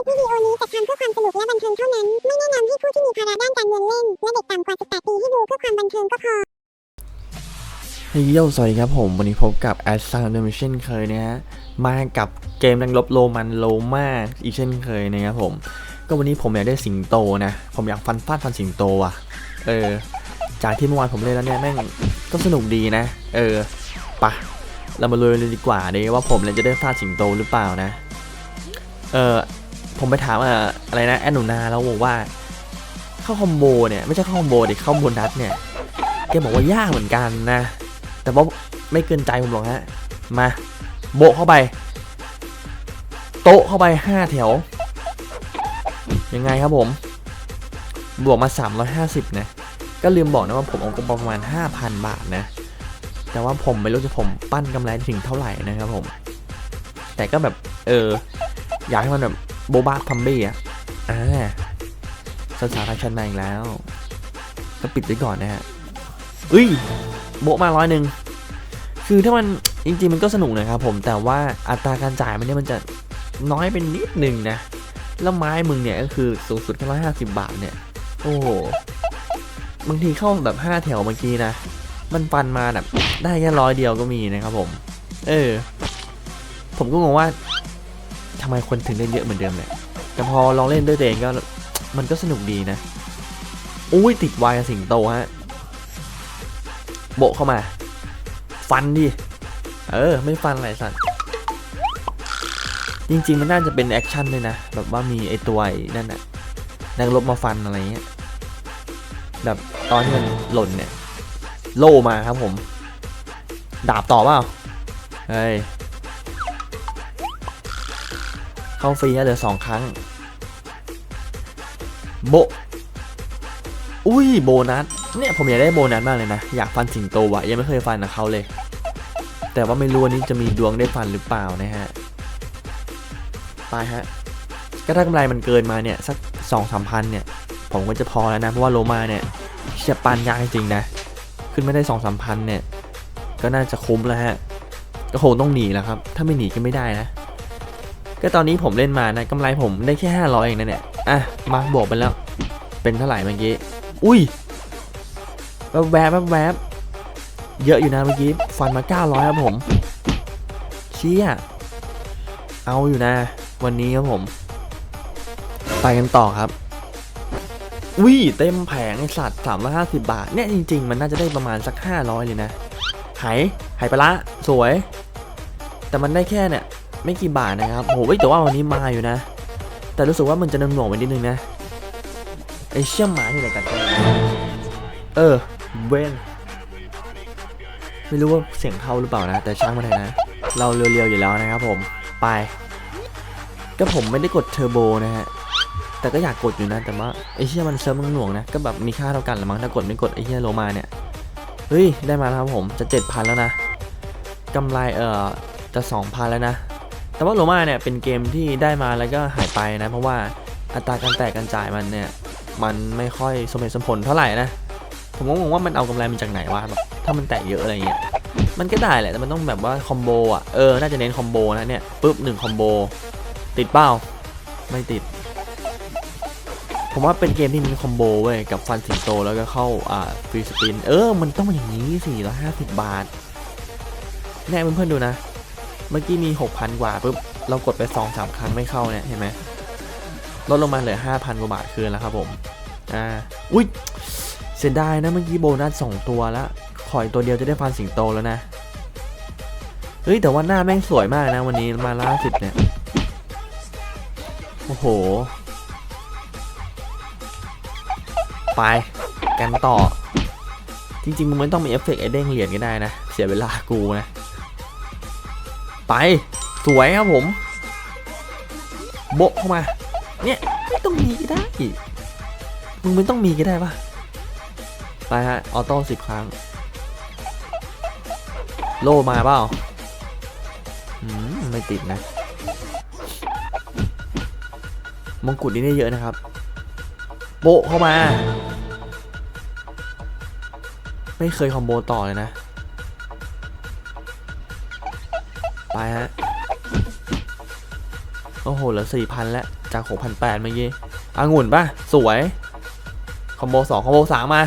ลิปวิดีโอนี้จัดทำเพื่อความสนุกและบันเทิงเท่านั้น ไม่แนะนำให้ผู้ที่มีภาระด้านการเงินเล่น และเด็กต่ำกว่า 18 ปีให้ดูเพื่อความบันเทิงก็พอเฮ้ยโยสวัสดีครับผม วันนี้พบกับแอดซังเดมิเช่นเคยนะฮะ มากับเกมนังลบโลมันโลมาอีกเช่นเคยนะครับผม ก็วันนี้ผมอยากได้สิงโตนะ ผมอยากฟันฟาดฟันสิงโตอะ เออ จากที่เมื่อวานผมเล่นแล้วเนี่ยแม่งก็สนุกดีนะ เออปะเรามาเลยเลยดีกว่าดีว่าผมเนี่ยจะได้ฟาดสิงโตหรือเปล่านะ เออ ผมไปถามอะไรนะแอนหนูนาแล้วบอกว่าเข้าคอมโบเนี่ยไม่ใช่เข้าคอมโบดิเข้าโบนัสเนี่ยแกบอกว่ายากเหมือนกันนะ แต่ว่าไม่เกินใจผมหรอกฮะมาโบเข้าไป โต๊ะเข้าไปห้าแถว ยังไงครับผม บวกมา 350 นะ ก็ลืมบอกนะว่าผมเอาประมาณ 5,000 บาทนะ แต่ว่าผมไม่รู้จะผมปั้นกำไรถึงเท่าไหร่นะครับผม แต่ก็แบบ เออ อยากให้มันแบบ โบบาพัมบี้อะอ่าสถานชันมาอีกแล้วก็ปิดไว้ก่อนนะฮะอุ้ยโบมาร้อยหนึ่งคือถ้ามันจริงๆมันก็สนุกนะครับผมแต่ว่าอัตราการจ่ายมันเนี่ยมันจะน้อยเป็นนิดหนึ่งนะ แล้วไม้มึงเนี่ยก็คือสูงสุดแค่ร้อยห้าสิบบาทเนี่ย โอ้โหบางทีเข้าแบบห้าแถวเมื่อกี้นะ มันฟันมาแบบได้แค่ร้อยเดียวก็มีนะครับผม เออ ผมก็งงว่า ทำไมคนถึงเล่นเยอะเหมือนเดิมเนี่ยแต่พอลองเล่นด้วยตัวเองก็มันก็สนุกดีนะ อุ้ยติดวายสิงโตฮะ โบเข้ามา ฟันดิ เออ ไม่ฟันอะไรสัตว์จริง ๆ มันน่าจะเป็นแอคชั่นเลยนะ แบบว่ามีไอตัวนั่นน่ะนักรบมาฟันอะไรเงี้ย แบบตอนที่มันหล่นเนี่ย โล่มาครับผม ดาบต่อเปล่า เฮ้ย เข้าฟรีนะเหลือสองครั้ง โบ อุ้ยโบนัส เนี่ยผมอยากได้โบนัสมากเลยนะ อยากฟันสิงโตวะยังไม่เคยฟันกับเขาเลย แต่ว่าไม่รู้วันนี้จะมีดวงได้ฟันหรือเปล่านะฮะ ไปฮะ ก็ถ้ากำไรมันเกินมาเนี่ย สักสองสามพันเนี่ย ผมก็จะพอแล้วนะ เพราะว่าโลมาเนี่ยจะปันยากจริงนะ ขึ้นไม่ได้สองสามพันเนี่ย ก็น่าจะคุ้มแล้วฮะก็คงต้องหนีแล้วครับ ถ้าไม่หนีก็ไม่ได้นะ ก็ตอนนี้ผมเล่นมานะกำไรผมได้แค่ห้าร้อยเองนะเนี่ย อะ มาบวกไปแล้ว เป็นเท่าไหร่เมื่อกี้ อุ้ยแวบแวบแวบแวบเยอะอยู่นะเมื่อกี้ฟันมา 900 ครับผม เชี่ย เอาอยู่นะ วันนี้ครับผม ไปกันต่อครับวิเต็มแผงไอสัตว์350บาท เนี่ยจริง ๆ มันน่าจะได้ประมาณสัก500เลยนะไหไหไปละ สวย แต่มันได้แค่เนี่ย ไม่กี่บาทนะครับโหเว้ยแต่ว่าวันนี้มาอยู่นะ แต่รู้สึกว่ามันจะนหน่วงไปนิดนึงนะไอเชี่ยหมาที่ไหนกันเออเวนไม่รู้ว่าเสียงเข้าหรือเปล่านะ แต่ช่างมันเถอะนะ เราเรียวๆอยู่แล้วนะครับผมไป ก็ผมไม่ได้กดเทอร์โบนะฮะแต่ก็อยากกดอยู่นะ แต่ว่าไอเชี่ยมันเซิร์ฟมันหน่วงนะก็แบบมีค่าเท่ากันละมั้งถ้ากดไม่กดไอเชี่ยโลมาเนี่ยเฮ้ยได้มาแล้วครับผมจะ7,000แล้วนะกำไรเอ่อจะ2,000แล้วนะ แต่ว่าโลมาเนี่ยเป็นเกมที่ได้มาแล้วก็หายไปนะ เพราะว่าอัตราการแตกการจ่ายมันเนี่ยมันไม่ค่อยสมเหตุสมผลเท่าไหร่นะ ผมก็งงว่ามันเอากำไรมาจากไหนวะแบบถ้ามันแตกเยอะอะไรเงี้ยมันก็ได้แหละแต่มันต้องแบบว่าคอมโบอะเออน่าจะเน้นคอมโบนะเนี่ยปุ๊บหนึ่งคอมโบติดเป้าไม่ติด ผมว่าเป็นเกมที่มีคอมโบเว้ยกับฟันสิงโตแล้วก็เข้าอ่าฟรีสปินเออมันต้องอย่างนี้สี่ร้อยห้าสิบบาทแน่เพื่อนๆดูนะ เมื่อกี้มีหกพันกว่าปุ๊บเรากดไปสองสามครั้งไม่เข้าเนี่ยเห็นไหมลดลงมาเหลือห้าพันกว่าบาทคืนแล้วครับผม อ่า อุ้ยเสียดายนะเมื่อกี้โบนัสสองตัวแล้วขอยตัวเดียวจะได้ฟันสิงโตแล้วนะ เฮ้ย แต่ว่าหน้าแม่งสวยมากนะวันนี้มาล่าสุดเนี่ย โอ้โห ไปกันต่อ จริงๆมึงไม่ต้องมีเอฟเฟกต์ไอเด้งเหรียญก็ได้นะ เสียเวลากูนะ ไปสวยครับผม โบเข้ามา เนี่ยไม่ต้องมีก็ได้มึงไม่ต้องมีก็ได้ปะไปฮะออโต้สิบครั้ง โลมาเปล่าอืมไม่ติดนะมงกุฎนี่ได้เยอะนะครับ โบเข้ามา ไม่เคยคอมโบต่อเลยนะ ฮะ โอ้โห เหลือสี่พันแล้ว จาก6,800เมื่อกี้อางุ่นป่ะ สวย คอมโบ2คอมโบ3มมา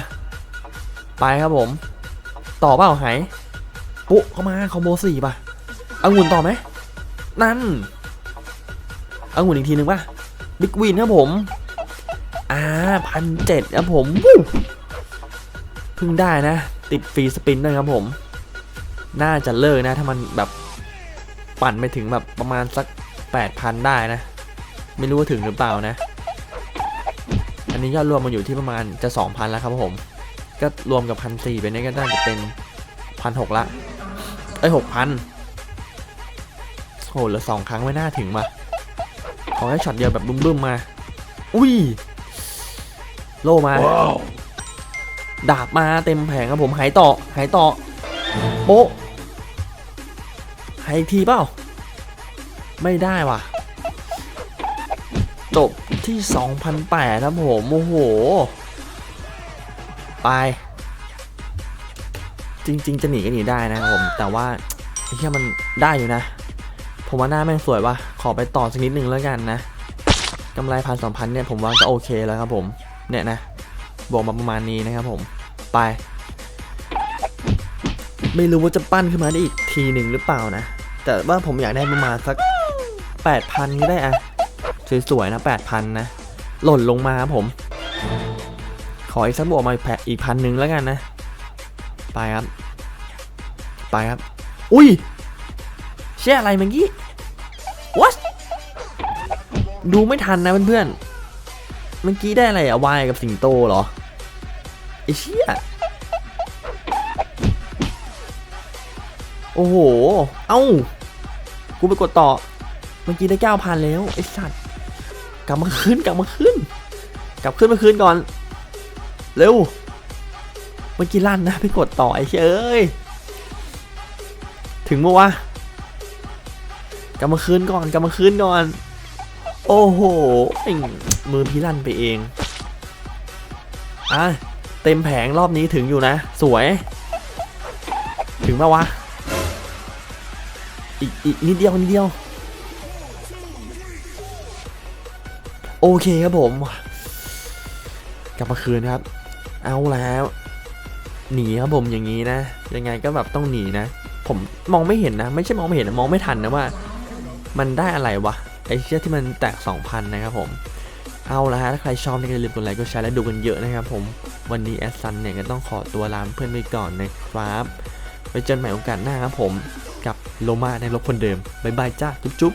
ไปครับผม ต่อเปล่าหายปุ๊เข้ามา คอมโบ4ป่ะอางุ่นต่อไหม นั่นอางุ่นอีกทีหนึ่งป่ะ บิ๊กวินครับผม อ่าพันเจ็ดครับผมวู้เพิ่งได้นะ ติดฟรีสปินด้วยครับผมน่าจะเลิกนะ ถ้ามันแบบ ปั่นไปถึงแบบประมาณสัก 8,000 ได้นะ ไม่รู้ว่าถึงหรือเปล่านะ อันนี้ยอดรวมมันอยู่ที่ประมาณจะ 2,000 แล้วครับผม ก็รวมกับพันสี่ไปนี่ก็น่าจะเป็นพันหกละเอ้ยหกพันโหเหลือสองครั้งไม่น่าถึงมาขอแค่ช็อตเดียวแบบบึ้มๆมา อุ้ย โลมาดาบมาเต็มแผงครับผมหายต่อหายต่อโป๊ะหาย อีกทีเปล่า ไม่ได้ว่ะ จบที่ 2,008ครับผมโอ้โห ไป จริง ๆ จะหนีก็หนีได้นะครับผม แต่ว่าไอ้เหี้ยมันได้อยู่นะ ผมว่าหน้าแม่งสวยว่ะ ขอไปต่อสักนิดนึงแล้วกันนะกำไรพันสองพันเนี่ยผมว่าก็โอเคแล้วครับผม เนี่ยนะบวกมาประมาณนี้นะครับผม ไป ไม่รู้ว่าจะปั้นขึ้นมาได้อีกทีหนึ่งหรือเปล่านะ แต่ว่าผมอยากได้ประมาณสัก 8,000ก็ได้อะสวยๆนะ 8,000 นะ หล่นลงมาครับผม ขออีกสักบวกมาแผอีกพันหนึ่งแล้วกันนะ ไปครับ ไปครับ อุ้ยเชื่ออะไรเมื่อกี้ what ดูไม่ทันนะเพื่อนๆเมื่อกี้ได้อะไรอะวายกับสิงโตเหรอไอ้เชี่ย โอ้โห เอ้า กูไปกดต่อ เมื่อกี้ได้เก้าพันแล้ว ไอ้สัตว์ กลับมาคืนกลับมาคืนกลับขึ้นมาคืนก่อน เร็ว เมื่อกี้ลั่นนะไปกดต่อไอ้เชยเอ้ย ถึงเมื่อวะกลับมาคืนก่อนกลับมาคืนก่อน โอ้โหไอ้มือพี่ลั่นไปเอง อะเต็มแผงรอบนี้ถึงอยู่นะ สวย ถึงปะวะ อีกอีกนิดเดียวนิดเดียว โอเคครับผม กลับมาคืนครับ เอาแล้ว หนีครับผมอย่างนี้นะ ยังไงก็แบบต้องหนีนะ ผมมองไม่เห็นนะ ไม่ใช่มองไม่เห็นนะมองไม่ทันนะว่า มันได้อะไรวะไอ้เชี่ยที่มันแตก 2,000 นะครับผม เอาละฮะ ถ้าใครชอบนี่ก็อย่าลืมกดไลค์ กดแชร์และดูกันเยอะนะครับผม วันนี้แอดซันเนี่ยก็ต้องขอตัวลาเพื่อนไปก่อนนะครับ ไว้เจอกันใหม่โอกาสหน้าครับผม กับโลมาในรบคนเดิมบายบายจ้าจุ๊บ